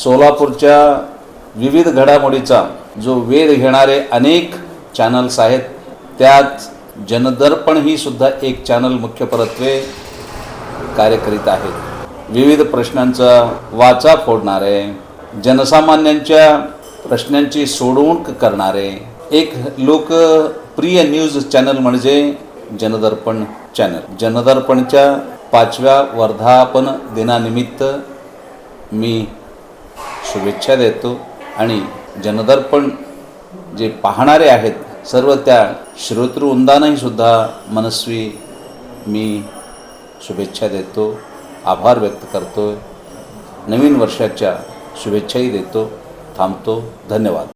सोलापूरच्या विविध घडामोडीचा जो वेध घेणारे अनेक चॅनल्स आहेत त्यात जनदर्पण ही सुद्धा एक चॅनल मुख्यपरत्वे कार्य करीत आहेत विविध प्रश्नांचा वाचा फोडणारे जनसामान्यांच्या प्रश्नांची सोडवणूक करणारे एक लोकप्रिय न्यूज चॅनल म्हणजे जनदर्पण चॅनल जनदर्पणच्या पाचव्या वर्धापन दिनानिमित्त मी शुभेच्छा देतो आणि जनदर्पण जे पाहणारे आहेत सर्व त्या श्रोतृवृंदांनाही सुद्धा मनस्वी मी शुभेच्छा देतो आभार व्यक्त करतो नवीन वर्षाच्या शुभेच्छाही देतो. थांबतो. धन्यवाद.